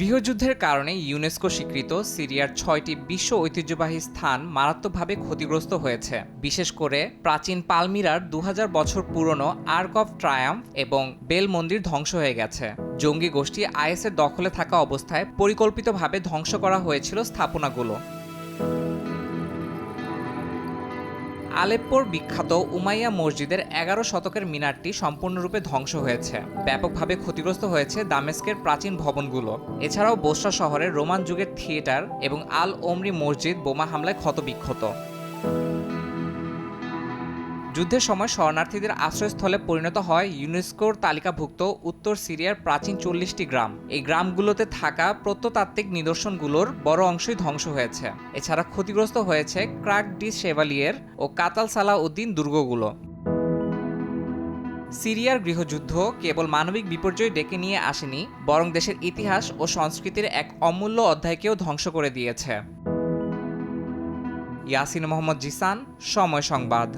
গৃহযুদ্ধের কারণে ইউনেস্কো স্বীকৃত সিরিয়ার ছয়টি বিশ্ব ঐতিহ্যবাহী স্থান মারাত্মকভাবে ক্ষতিগ্রস্ত হয়েছে। বিশেষ করে প্রাচীন পালমিরার দু হাজার বছর পুরনো আর্ক অফ ট্রায়াম্ফ এবং বেল মন্দির ধ্বংস হয়ে গেছে। জঙ্গি গোষ্ঠী আইএসের দখলে থাকা অবস্থায় পরিকল্পিতভাবে ধ্বংস করা হয়েছিল স্থাপনাগুলো। আলেপ্পোর বিখ্যাত উমাইয়া মসজিদের এগারো শতকের মিনারটি সম্পূর্ণরূপে ধ্বংস হয়েছে। ব্যাপকভাবে ক্ষতিগ্রস্ত হয়েছে দামেস্কের প্রাচীন ভবনগুলো। এছাড়াও বোসরা শহরের রোমান যুগের থিয়েটার এবং আল ওমরি মসজিদ বোমা হামলায় ক্ষতবিক্ষত। যুদ্ধের সময় শরণার্থীদের আশ্রয়স্থলে পরিণত হয় ইউনেস্কোর তালিকাভুক্ত উত্তর সিরিয়ার প্রাচীন চল্লিশটি গ্রাম। এই গ্রামগুলোতে থাকা প্রত্নতাত্ত্বিক নিদর্শনগুলোর বড় অংশই ধ্বংস হয়েছে। এছাড়া ক্ষতিগ্রস্ত হয়েছে ক্রাক ডি শেভালিয়ের ও কাতাল সালাহ উদ্দিন দুর্গগুলো। সিরিয়ার গৃহযুদ্ধ কেবল মানবিক বিপর্যয় ডেকে নিয়ে আসেনি, বরং দেশের ইতিহাস ও সংস্কৃতির এক অমূল্য অধ্যায়কেও ধ্বংস করে দিয়েছে। ইয়াসিন মোহাম্মদ জিসান, সময় সংবাদ।